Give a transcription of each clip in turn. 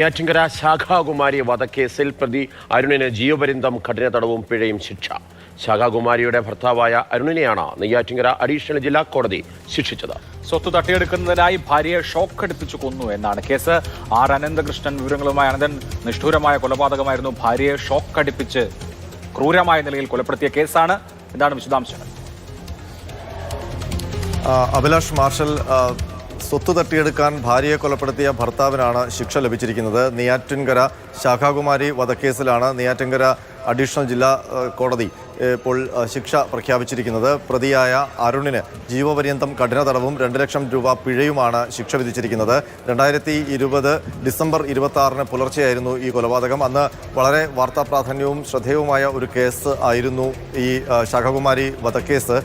നെയ്യാറ്റിങ്കര ശാഖാകുമാരി വധക്കേസിൽ പ്രതി അരുണിന് ജീവപര്യന്തം കഠിന തടവും പിഴയും ശിക്ഷ. ശാഖാകുമാരിയുടെ ഭർത്താവായ അരുണിനെയാണ് നെയ്യാറ്റിങ്കര അഡീഷണൽ ജില്ലാ കോടതി ശിക്ഷിച്ചത്. സ്വത്ത് തട്ടിയെടുക്കുന്നതിനായി ഭാര്യയെ ഷോക്കടിപ്പിച്ചു കൊന്നു എന്നാണ് കേസ്. ആർ അനന്തകൃഷ്ണൻ വിവരങ്ങളുമായി അനന്തൻ നിഷ്ഠൂരമായ കൊലപാതകമായിരുന്നു. ഭാര്യയെ ഷോക്കടിപ്പിച്ച് ക്രൂരമായ നിലയിൽ കൊലപ്പെടുത്തിയ കേസാണ്. എന്താണ് വിശദാംശങ്ങൾ. അഭിലാഷ് മാർഷൽ സ്വത്ത് തട്ടിയെടുക്കാൻ ഭാര്യയെ കൊലപ്പെടുത്തിയ ഭർത്താവിനാണ് ശിക്ഷ ലഭിച്ചിരിക്കുന്നത്. നെയ്യാറ്റിൻകര ശാഖാകുമാരി വധക്കേസിലാണ് നെയ്യാറ്റിൻകര അഡീഷണൽ ജില്ലാ കോടതി ഇപ്പോൾ ശിക്ഷ പ്രഖ്യാപിച്ചിരിക്കുന്നത്. പ്രതിയായ അരുണിന് ജീവപര്യന്തം കഠിന തടവും രണ്ട് ലക്ഷം രൂപ പിഴയുമാണ് ശിക്ഷ വിധിച്ചിരിക്കുന്നത്. രണ്ടായിരത്തി ഇരുപത് ഡിസംബർ ഇരുപത്തി ആറിന് പുലർച്ചെയായിരുന്നു ഈ കൊലപാതകം. അന്ന് വളരെ വാർത്താ പ്രാധാന്യവും ശ്രദ്ധേയവുമായ ഒരു കേസ് ആയിരുന്നു ഈ ശാഖകുമാരി വധക്കേസ്.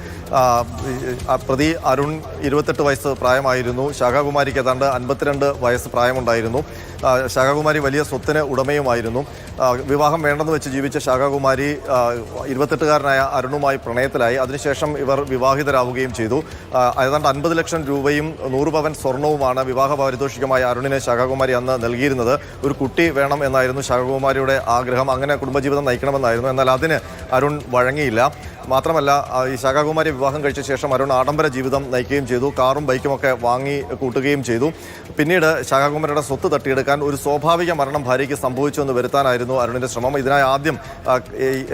പ്രതി അരുൺ ഇരുപത്തെട്ട് വയസ്സ് പ്രായമായിരുന്നു. ശാഖാകുമാരിക്ക് ഏതാണ്ട് അൻപത്തിരണ്ട് വയസ്സ് പ്രായമുണ്ടായിരുന്നു. ശാഖാകുമാരി വലിയ സ്വത്തിന് ഉടമയുമായിരുന്നു. വിവാഹം വേണ്ടെന്ന് വെച്ച് ജീവിച്ച ശാഖാകുമാരി ഇരുപത്തെട്ടുകാരനായ അരുണുമായി പ്രണയത്തിലായി. അതിനുശേഷം ഇവർ വിവാഹിതരാവുകയും ചെയ്തു. ഏതാണ്ട് അൻപത് ലക്ഷം രൂപയും നൂറ് പവൻ സ്വർണവുമാണ് വിവാഹ പാരിതോഷികമായി അരുണിന് ശാഖാകുമാരി അന്ന് നൽകിയിരുന്നത്. ഒരു കുട്ടി വേണം എന്നായിരുന്നു ശാഖാകുമാരിയുടെ ആഗ്രഹം. അങ്ങനെ കുടുംബജീവിതം നയിക്കണമെന്നായിരുന്നു. എന്നാൽ അതിന് അരുൺ വഴങ്ങിയില്ല. മാത്രമല്ല ഈ ശാഖാകുമാരി വിവാഹം കഴിച്ച ശേഷം അരുൺ ആഡംബര ജീവിതം നയിക്കുകയും ചെയ്തു. കാറും ബൈക്കുമൊക്കെ വാങ്ങി കൂട്ടുകയും ചെയ്തു. പിന്നീട് ശാഖാകുമാരിയുടെ സ്വത്ത് തട്ടിയെടുക്കാൻ ഒരു സ്വാഭാവിക മരണം ഭാര്യയ്ക്ക് സംഭവിച്ചു എന്ന് വരുത്താനായിരുന്നു അരുണിന്റെ ശ്രമം. ഇതിനായി ആദ്യം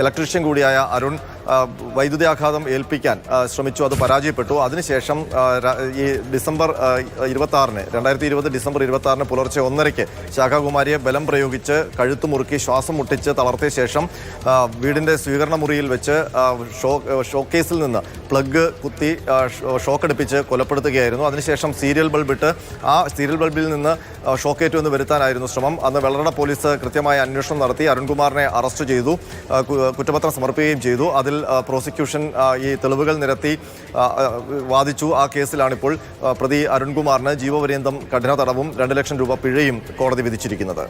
ഇലക്ട്രീഷ്യൻ കൂടിയായ അരുൺ ആ, വൈദ്യുതിയാഘാതം ഏൽപ്പിക്കാൻ ശ്രമിച്ചു അത് പരാജയപ്പെട്ടു. അതിനുശേഷം ഈ ഡിസംബർ ഇരുപത്തി ആറിന് രണ്ടായിരത്തി ഇരുപത് ഡിസംബർ ഇരുപത്തി ആറിന് പുലർച്ചെ ഒന്നരയ്ക്ക് ശാഖാകുമാരിയെ ബലം പ്രയോഗിച്ച് കഴുത്ത് മുറുക്കി ശ്വാസം മുട്ടിച്ച് തളർത്തിയ ശേഷം വീടിന്റെ സ്വീകരണ മുറിയിൽ വെച്ച് ഷോ ഷോക്കേസിൽ നിന്ന് പ്ലഗ് കുത്തി ഷോക്കടിപ്പിച്ച് കൊലപ്പെടുത്തുകയായിരുന്നു. അതിനുശേഷം സീരിയൽ ബൾബിട്ട് ആ സീരിയൽ ബൾബിൽ നിന്ന് ഷോക്കേറ്റ് ഷോക്കേറ്റു എന്ന് വരുത്താനായിരുന്നു ശ്രമം. അന്ന് വെള്ളറട പോലീസ് കൃത്യമായ അന്വേഷണം നടത്തി അരുൺകുമാറിനെ അറസ്റ്റ് ചെയ്തു കുറ്റപത്രം സമർപ്പിക്കുകയും ചെയ്തു. അതിൽ പ്രോസിക്യൂഷൻ ഈ തെളിവുകൾ നിരത്തി വാദിച്ചു ആ കേസിലാണിപ്പോൾ പ്രതി അരുൺകുമാറിന് ജീവപര്യന്തം കഠിന തടവും രണ്ട് ലക്ഷം രൂപ പിഴയും കോടതി വിധിച്ചിരിക്കുന്നത്.